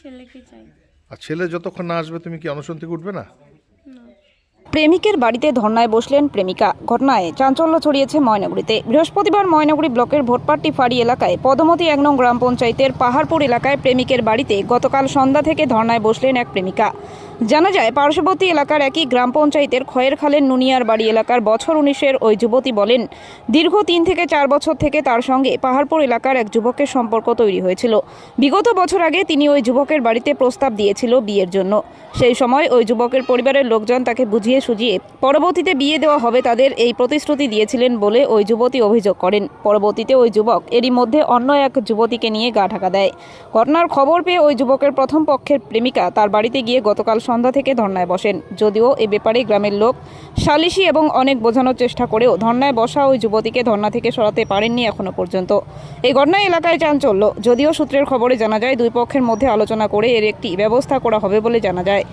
ছেলেকে চাই। আর ছেলে যতক্ষণ না আসবে তুমি কি অনশন থেকে উঠবে না? না। প্রেমিকের বাড়িতে ধর্নায় বসলেন প্রেমিকা। ঘটনায় চাঞ্চল্য ছড়িয়েছে ময়নাগুড়িতে। বৃহস্পতিবার ময়নাগুড়ি ব্লকের ভোটপাট্টি ফাঁড়ি এলাকায় পদমতি এক নং গ্রাম পঞ্চায়েতের পাহাড়পুর এলাকায় প্রেমিকের বাড়িতে গতকাল সন্ধ্যা থেকে ধর্নায় বসলেন এক প্রেমিকা। জানা যায়, পার্শ্ববর্তী এলাকার একই গ্রাম পঞ্চায়েতের খয়ের খালের নুনিয়ার বাড়ি এলাকার বছর উনিশের ওই যুবতী বলেন, দীর্ঘ তিন থেকে চার বছর থেকে তার সঙ্গে পাহাড়পুর এলাকার এক যুবকের সম্পর্ক তৈরি হয়েছিল। বিগত বছর আগে তিনি ওই যুবকের বাড়িতে প্রস্তাব দিয়েছিল বিয়ের জন্য। সেই সময় ওই যুবকের পরিবারের লোকজন তাকে বুঝিয়ে সুঝিয়ে পরবর্তীতে বিয়ে দেওয়া হবে তাদের এই প্রতিশ্রুতি দিয়েছিলেন বলে ওই যুবতী অভিযোগ করেন। পরবর্তীতে ওই যুবক এরই মধ্যে অন্য এক যুবতীকে নিয়ে গা ঢাকা দেয়। ঘটনার খবর পেয়ে ওই যুবকের প্রথম পক্ষের প্রেমিকা তার বাড়িতে গিয়ে গতকাল সন্ধ্যা থেকে ধর্নায় বসেন। যদিও এ ব্যাপারে গ্রামের লোক সালিশি এবং অনেক বোঝানোর চেষ্টা করেও ধর্নায় বসা ওই যুবতীকে ধর্না থেকে সরাতে পারেননি এখনও পর্যন্ত। এই ঘটনায় এলাকায় চাঞ্চল্য। যদিও সূত্রের খবরে জানা যায়, দুই পক্ষের মধ্যে আলোচনা করে এর একটি ব্যবস্থা করা হবে বলে জানা যায়।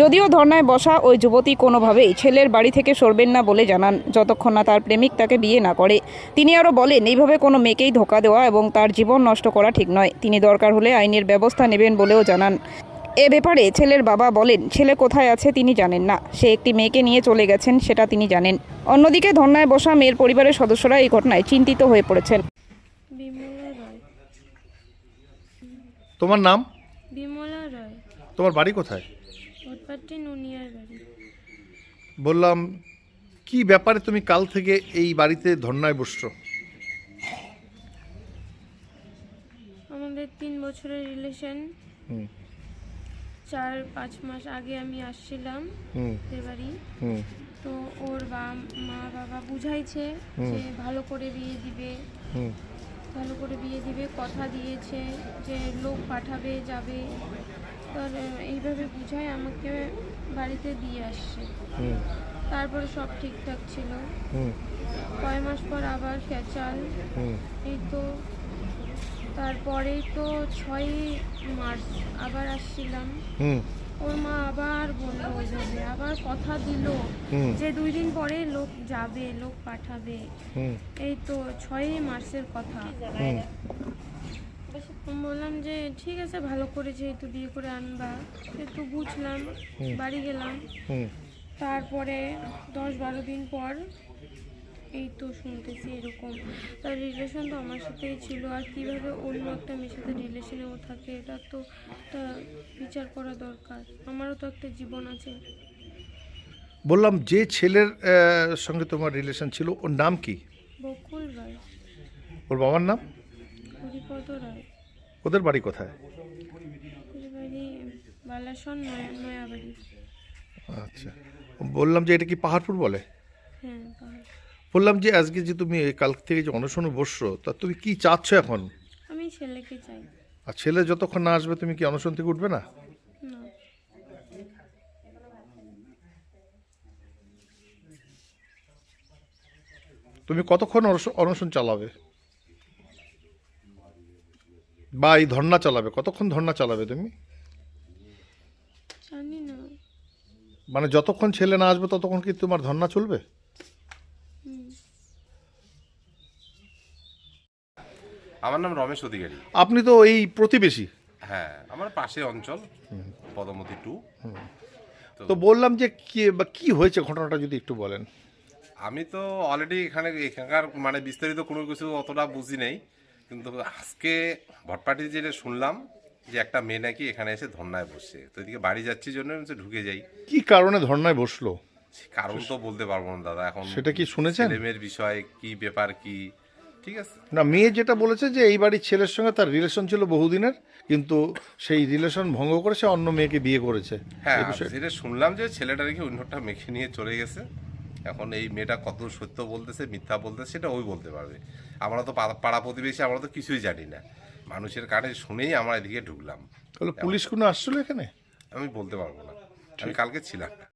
যদিও ধর্নায় বসা ওই যুবতী কোনোভাবেই ছেলের বাড়ি থেকে সরবেন না বলে জানান। যতক্ষণ না তার প্রেমিক তাকে বিয়ে না করে। তিনি আরও বলেন, এইভাবে কোনো মেয়েকেই ধোকা দেওয়া এবং তার জীবন নষ্ট করা ঠিক নয়। তিনি দরকার হলে আইনের ব্যবস্থা নেবেন বলেও জানান। এ ব্যাপারে ছেলের বাবা বলেন ছেলে কোথায় আছে তিনি জানেন না। সে একটি মেয়েকে নিয়ে চলে গেছেন সেটা তিনি জানেন। অন্যদিকে ধর্নায় বসা মেয়ের পরিবারের সদস্যরা এই ঘটনায় চিন্তিত হয়ে পড়েছেন। বিমলা তোমার নাম? বিমলা রয়। তোমার বাড়ি কোথায়? ভোটপাট্টি নুনিয়ার বাড়ি। বললাম কি ব্যাপারে তুমি কাল থেকে এই বাড়িতে ধর্নায় বসছো? আমাদের তিন বছরের রিলেশন। হুম। চার পাঁচ মাস আগে আমি আসছিলাম বাড়ি তো ওর বা মা বাবা বুঝাইছে যে ভালো করে বিয়ে দিবে। ভালো করে বিয়ে দিবে কথা দিয়েছে যে লোক পাঠাবে যাবে। তার এইভাবে বুঝায় আমাকে বাড়িতে দিয়ে আসছে। তারপরে সব ঠিকঠাক ছিল। কয় মাস পর আবার হুম। এই তো তারপরেই তো ছয়ই মার্চ আবার আসছিলাম। ওর মা আবার বলল ওইভাবে আবার কথা দিল যে দুই দিন পরে লোক যাবে লোক পাঠাবে। এই তো ছয়ই মার্চের কথা। বললাম যে ঠিক আছে ভালো করে যেহেতু বিয়ে করে আনবা একটু বুঝলাম বাড়ি গেলাম। তারপরে দশ বারো দিন পর এই তো শুনতেছি এরকম। তার রিলেশন তো আমার সাথেই ছিল আর কীভাবে অন্য একটা মেয়ের সাথে রিলেশনেও থাকে এটা তো একটা বিচার করা দরকার। আমারও তো একটা জীবন আছে। বললাম যে ছেলের সঙ্গে তোমার রিলেশন ছিল ওর নাম কি? বকুল রায়। ওর বাবার নাম? হরিপদ রায়। ওদের বাড়ি কোথায়? বালাসন নয়াবাড়ি। আচ্ছা। বললাম যে এটা কি পাহাড়পুর বলে? হ্যাঁ। বললাম যে আজকে যে তুমি এই কাল থেকে যে অনশনে বসছো তা তুমি কি চাচ্ছ এখন? আমি ছেলেকে চাই। আর ছেলে যতক্ষণ না আসবে তুমি কি অনশন থেকে উঠবে না? না। তুমি কতক্ষণ অনশন চালাবে? বা এই ধর্না চালাবে? কতক্ষণ ধর্না চালাবে তুমি? মানে যতক্ষণ ছেলে না আসবে ততক্ষণ কি তোমার ধর্না চলবে হুম আমার নাম রমেশ অধিকারী। আপনি তো এই প্রতিবেশী। হ্যাঁ আমার পাশে অঞ্চল পদমতি টু। তো বললাম যে কি বা কি হয়েছে ঘটনাটা যদি একটু বলেন। আমি তো অলরেডি এখানে এখানকার মানে বিস্তারিত কোনো কিছু অতটা বুঝি নেই। কিন্তু আজকে ভটপাটি যেটা শুনলাম যে একটা মেয়ে নাকি এখানে এসে ধর্নায় বসছে। তো এদিকে বাড়ি যাচ্ছি জন্য ঢুকে যাই। কি কারণে ধর্নায় বসল? কারণ তো বলতে পারব না দাদা এখন সেটা কি শুনেছেন? ছেলেমেয়ের বিষয় কি ব্যাপার কি ঠিক আছে? না মেয়ে যেটা বলেছে যে এই বাড়ির ছেলের সঙ্গে তার রিলেশন ছিল বহুদিনের কিন্তু সেই রিলেশন ভঙ্গ করে সে অন্য মেয়েকে বিয়ে করেছে। হ্যাঁ বিষয়ে- শুনলাম যে ছেলেটা নাকি অন্যটা মেখে নিয়ে চলে গেছে। এখন এই মেয়েটা কত সত্য বলতেছে মিথ্যা বলতেছে সেটা ওই বলতে পারবে। আমরা তো পাড়া- প্রতিবেশী আমরা তো কিছুই জানি না। মানুষের কানে শুনেই আমরা এদিকে ঢুকলাম। তাহলে পুলিশ কোনো আসছিল এখানে? আমি বলতে পারব না। আমি কালকে ছিলাম। না